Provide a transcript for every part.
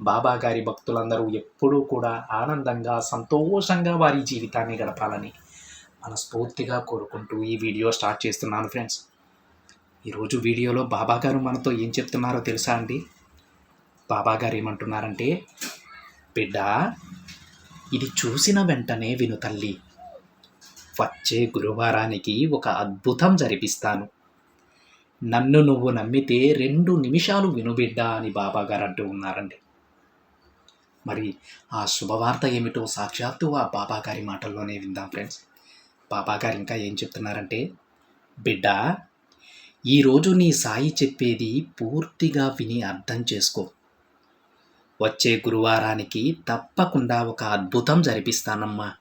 బాబా గారి భక్తులందరూ ఎప్పుడూ కూడా ఆనందంగా సంతోషంగా వారి జీవితాన్ని గడపాలని మనస్ఫూర్తిగా కోరుకుంటూ ఈ వీడియో స్టార్ట్ చేస్తున్నాను ఫ్రెండ్స్. ఈరోజు వీడియోలో బాబా గారు మనతో ఏం చెప్తున్నారో తెలుసా అండి? బాబా గారు ఏమంటున్నారంటే బిడ్డ ఇది చూసిన వెంటనే విను తల్లి. వచ్చే గురువారానికి ఒక అద్భుతం జరిపిస్తాను. నన్ను నువ్వు నమ్మితే రెండు నిమిషాలు విను బిడ్డ అని బాబాగారు అంటూ ఉన్నారండి. మరి ఆ శుభవార్త ఏమిటో సాక్షాత్తు ఆ బాబా గారి మాటల్లోనే విందాం ఫ్రెండ్స్. బాబా గారు ఇంకా ఏం చెప్తున్నారంటే బిడ్డ ఈరోజు నీ సాయి చెప్పేది పూర్తిగా విని అర్థం చేసుకో. వచ్చే గురువారానికి తప్పకుండా ఒక అద్భుతం జరిపిస్తానమ్మా.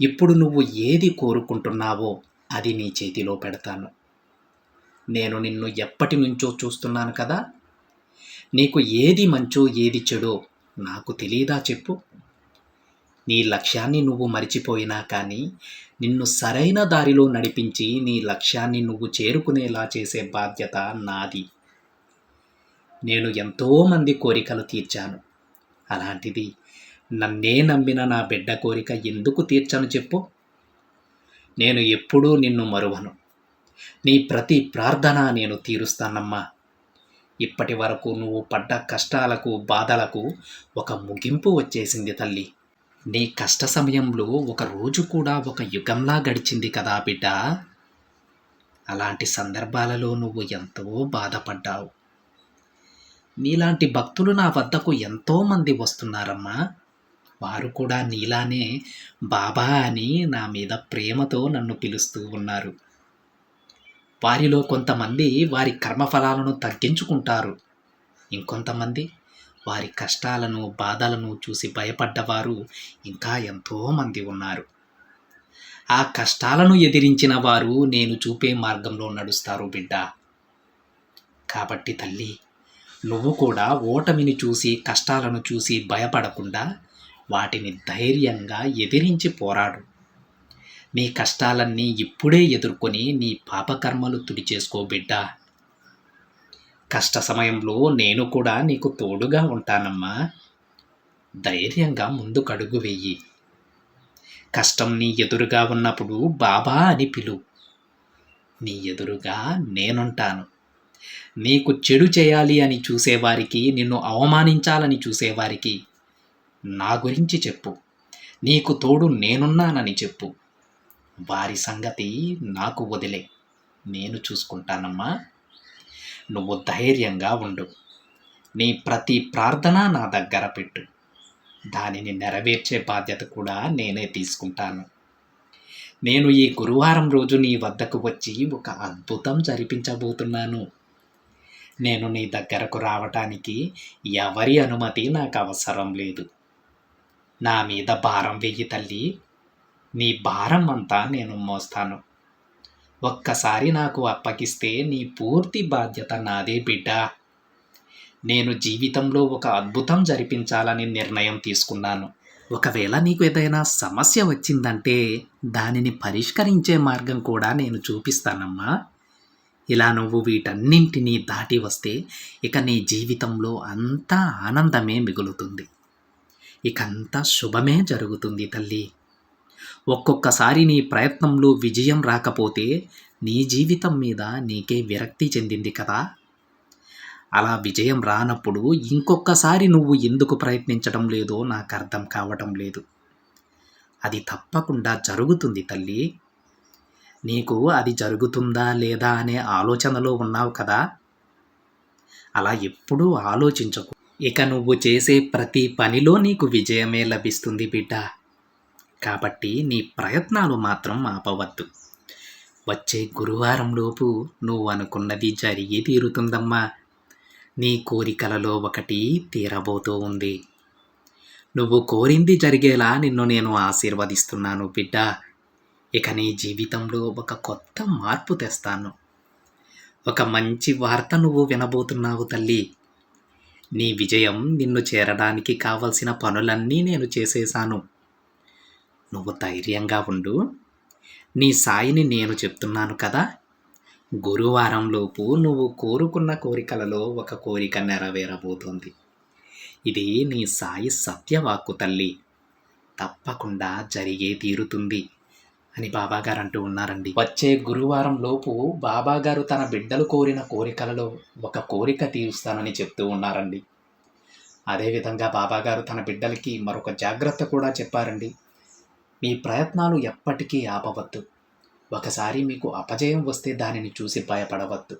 ఇప్పుడు నువ్వు ఏది కోరుకుంటున్నావో అది నీ చేతిలో పెడతాను. నేను నిన్ను ఎప్పటి నుంచో చూస్తున్నాను కదా. నీకు ఏది మంచో ఏది చెడో నాకు తెలియదా చెప్పు. నీ లక్ష్యాన్ని నువ్వు మరిచిపోయినా కానీ నిన్ను సరైన దారిలో నడిపించి నీ లక్ష్యాన్ని నువ్వు చేరుకునేలా చేసే బాధ్యత నాది. నేను ఎంతోమంది కోరికలు తీర్చాను. అలాంటిది నన్నే నమ్మిన నా బిడ్డ కోరిక ఎందుకు తీర్చను చెప్పు. నేను ఎప్పుడూ నిన్ను మరువను. నీ ప్రతి ప్రార్థన నేను తీరుస్తానమ్మా. ఇప్పటి వరకు నువ్వు పడ్డ కష్టాలకు బాధలకు ఒక ముగింపు వచ్చేసింది తల్లి. నీ కష్ట సమయంలో ఒక రోజు కూడా ఒక యుగంలా గడిచింది కదా బిడ్డ. అలాంటి సందర్భాలలో నువ్వు ఎంతో బాధపడ్డావు. నీలాంటి భక్తులు నా వద్దకు ఎంతోమంది వస్తున్నారమ్మా. వారు కూడా నీలానే బాబా అని నా మీద ప్రేమతో నన్ను పిలుస్తూ ఉన్నారు. వారిలో కొంతమంది వారి కర్మఫలాలను తగ్గించుకుంటారు. ఇంకొంతమంది వారి కష్టాలను బాధలను చూసి భయపడ్డవారు ఇంకా ఎంతోమంది ఉన్నారు. ఆ కష్టాలను ఎదిరించిన వారు నేను చూపే మార్గంలో నడుస్తారు బిడ్డ. కాబట్టి తల్లి నువ్వు కూడా ఓటమిని చూసి కష్టాలను చూసి భయపడకుండా వాటిని ధైర్యంగా ఎదిరించి పోరాడు. నీ కష్టాలన్నీ ఇప్పుడే ఎదుర్కొని నీ పాపకర్మలు తుడిచేసుకో బిడ్డ. కష్ట సమయంలో నేను కూడా నీకు తోడుగా ఉంటానమ్మా. ధైర్యంగా ముందుకడుగు వెయ్యి. కష్టం నీ ఎదురుగా ఉన్నప్పుడు బాబా అని పిలు. నీ ఎదురుగా నేనుంటాను. నీకు చెడు చేయాలి అని చూసేవారికి నిన్ను అవమానించాలని చూసేవారికి నా గురించి చెప్పు. నీకు తోడు నేనున్నానని చెప్పు. వారి సంగతి నాకు వదిలే. నేను చూసుకుంటానమ్మా. నువ్వు ధైర్యంగా ఉండు. నీ ప్రతి ప్రార్థన నా దగ్గర పెట్టు. దానిని నెరవేర్చే బాధ్యత కూడా నేనే తీసుకుంటాను. నేను ఈ గురువారం రోజు నీ వద్దకు వచ్చి ఒక అద్భుతం జరిపించబోతున్నాను. నేను నీ దగ్గరకు రావటానికి ఎవరి అనుమతి నాకు అవసరం లేదు. నా మీద భారం వెయ్యి తల్లి. నీ భారం అంతా నేను మోస్తాను. ఒక్కసారి నాకు అప్పగిస్తే నీ పూర్తి బాధ్యత నాదే బిడ్డ. నేను జీవితంలో ఒక అద్భుతం జరిపించాలని నిర్ణయం తీసుకున్నాను. ఒకవేళ నీకు ఏదైనా సమస్య వచ్చిందంటే దానిని పరిష్కరించే మార్గం కూడా నేను చూపిస్తానమ్మా. ఇలా నువ్వు వీటన్నింటినీ దాటి వస్తే ఇక నీ జీవితంలో అంతా ఆనందమే మిగులుతుంది. ఇకంతా శుభమే జరుగుతుంది తల్లి. ఒక్కొక్కసారి నీ ప్రయత్నంలో విజయం రాకపోతే నీ జీవితం మీద నీకే విరక్తి చెందింది కదా. అలా విజయం రానప్పుడు ఇంకొకసారి నువ్వు ఎందుకు ప్రయత్నించడం లేదో నాకు అర్థం కావటం లేదు. అది తప్పకుండా జరుగుతుంది తల్లి. నీకు అది జరుగుతుందా లేదా అనే ఆలోచనలో ఉన్నావు కదా. అలా ఎప్పుడూ ఆలోచించకు. ఇక నువ్వు చేసే ప్రతి పనిలో నీకు విజయమే లభిస్తుంది బిడ్డ. కాబట్టి నీ ప్రయత్నాలు మాత్రం ఆపవద్దు. వచ్చే గురువారంలోపు నువ్వు అనుకున్నది జరిగి తీరుతుందమ్మా. నీ కోరికలలో ఒకటి తీరబోతూ ఉంది. నువ్వు కోరింది జరిగేలా నిన్ను నేను ఆశీర్వదిస్తున్నాను బిడ్డ. ఇక నీ జీవితంలో ఒక కొత్త మార్పు తెస్తాను. ఒక మంచి వార్త నువ్వు వినబోతున్నావు తల్లి. నీ విజయం నిన్ను చేరడానికి కావలసిన పనులన్నీ నేను చేసేశాను. నువ్వు ధైర్యంగా ఉండు. నీ సాయిని నేను చెప్తున్నాను కదా. గురువారంలోపు నువ్వు కోరుకున్న కోరికలలో ఒక కోరిక నెరవేరబోతోంది. ఇది నీ సాయి సత్యవాక్కు తల్లి. తప్పకుండా జరిగే తీరుతుంది అని బాబాగారు అంటూ ఉన్నారండి. వచ్చే గురువారం లోపు బాబాగారు తన బిడ్డలు కోరిన కోరికలలో ఒక కోరిక తీరుస్తానని చెప్తూ ఉన్నారండి. అదేవిధంగా బాబాగారు తన బిడ్డలకి మరొక జాగ్రత్త కూడా చెప్పారండి. మీ ప్రయత్నాలు ఎప్పటికీ ఆపవద్దు. ఒకసారి మీకు అపజయం వస్తే దానిని చూసి భయపడవద్దు.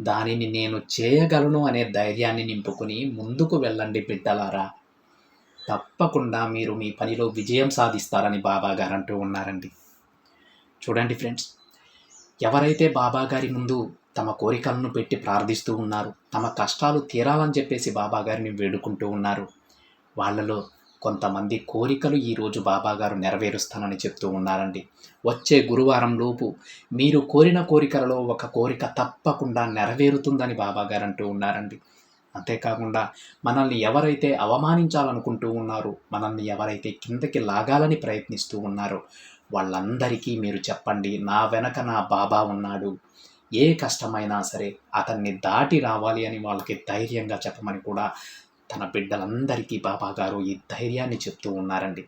దానిని నేను చేయగలను అనే ధైర్యాన్ని నింపుకుని ముందుకు వెళ్ళండి బిడ్డలారా. తప్పకుండా మీరు మీ పనిలో విజయం సాధిస్తారని బాబాగారు అంటూ ఉన్నారండి. చూడండి ఫ్రెండ్స్ ఎవరైతే బాబాగారి ముందు తమ కోరికలను పెట్టి ప్రార్థిస్తూ ఉన్నారు తమ కష్టాలు తీరాలని చెప్పేసి బాబాగారిని వేడుకుంటూ ఉన్నారు. వాళ్ళలో కొంతమంది కోరికలు ఈరోజు బాబాగారు నెరవేరుస్తానని చెప్తూ ఉన్నారండి. వచ్చే గురువారం లోపు మీరు కోరిన కోరికలలో ఒక కోరిక తప్పకుండా నెరవేరుతుందని బాబాగారు అంటూ ఉన్నారండి. అంతేకాకుండా మనల్ని ఎవరైతే అవమానించాలనుకుంటూ ఉన్నారో మనల్ని ఎవరైతే కిందకి లాగాలని ప్రయత్నిస్తూ ఉన్నారో వాళ్ళందరికీ మీరు చెప్పండి నా వెనక నా బాబా ఉన్నాడు. ఏ కష్టమైనా సరే అతన్ని దాటి రావాలి అని వాళ్ళకి ధైర్యంగా చెప్పమని కూడా తన బిడ్డలందరికీ బాబా గారు ఈ ధైర్యాన్ని చెప్తూ ఉన్నారండి.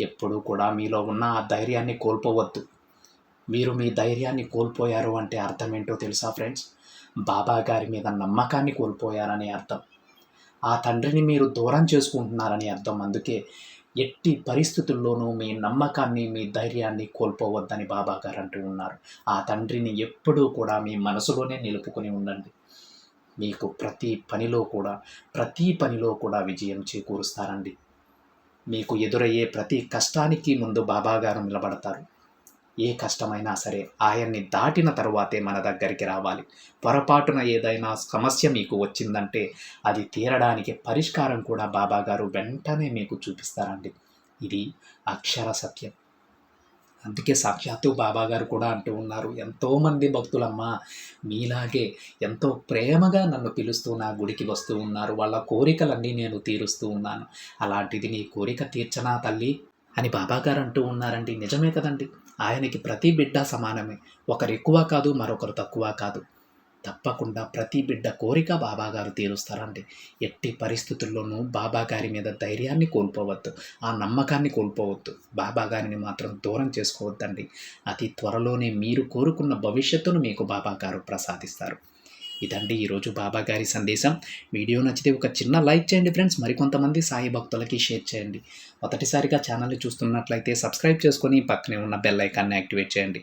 ఎప్పుడూ కూడా మీలో ఉన్న ఆ ధైర్యాన్ని కోల్పోవద్దు. మీరు మీ ధైర్యాన్ని కోల్పోయారు అంటే అర్థం ఏంటో తెలుసా ఫ్రెండ్స్? బాబా గారి మీద నమ్మకాన్ని కోల్పోయారని అర్థం. ఆ తండ్రిని మీరు దూరం చేసుకుంటున్నారని అర్థం. అందుకే ఎట్టి పరిస్థితుల్లోనూ మీ నమ్మకాన్ని మీ ధైర్యాన్ని కోల్పోవద్దని బాబా గారు అంటూ ఉన్నారు. ఆ తండ్రిని ఎప్పుడూ కూడా మీ మనసులోనే నిలుపుకొని ఉండండి. మీకు ప్రతి పనిలో కూడా ప్రతి పనిలో కూడా విజయం చేకూరుస్తారండి. మీకు ఎదురయ్యే ప్రతి కష్టానికి ముందు బాబాగారు నిలబడతారు. ఏ కష్టమైనా సరే ఆయన్ని దాటిన తరువాతే మన దగ్గరికి రావాలి. పొరపాటున ఏదైనా సమస్య మీకు వచ్చిందంటే అది తీరడానికి పరిష్కారం కూడా బాబాగారు వెంటనే మీకు చూపిస్తారండి. ఇది అక్షర సత్యం. అందుకే సాక్షాత్తు బాబా గారు కూడా అంటూ ఉన్నారు ఎంతోమంది భక్తులమ్మ మీలాగే ఎంతో ప్రేమగా నన్ను పిలుస్తూ నా గుడికి వస్తూ ఉన్నారు. వాళ్ళ కోరికలన్నీ నేను తీరుస్తూ ఉన్నాను. అలాంటిది నీ కోరిక తీర్చనా తల్లి? అని బాబాగారు అంటూ ఉన్నారండి. నిజమే కదండి. ఆయనకి ప్రతి బిడ్డ సమానమే. ఒకరు ఎక్కువ కాదు మరొకరు తక్కువ కాదు. తప్పకుండా ప్రతి బిడ్డ కోరిక బాబాగారు తీరుస్తారండి. ఎట్టి పరిస్థితుల్లోనూ బాబాగారి మీద ధైర్యాన్ని కోల్పోవద్దు. ఆ నమ్మకాన్ని కోల్పోవద్దు. బాబాగారిని మాత్రం దూరం చేసుకోవద్దండి. అతి త్వరలోనే మీరు కోరుకున్న భవిష్యత్తును మీకు బాబాగారు ప్రసాదిస్తారు. ఇదండి ఈరోజు బాబా గారి సందేశం. వీడియో నచ్చితే ఒక చిన్న లైక్ చేయండి ఫ్రెండ్స్. మరికొంతమంది సాయి భక్తులకి షేర్ చేయండి. మొదటిసారిగా ఛానల్ని చూస్తున్నట్లయితే సబ్స్క్రైబ్ చేసుకొని పక్కనే ఉన్న బెల్ ఐకాన్ని యాక్టివేట్ చేయండి.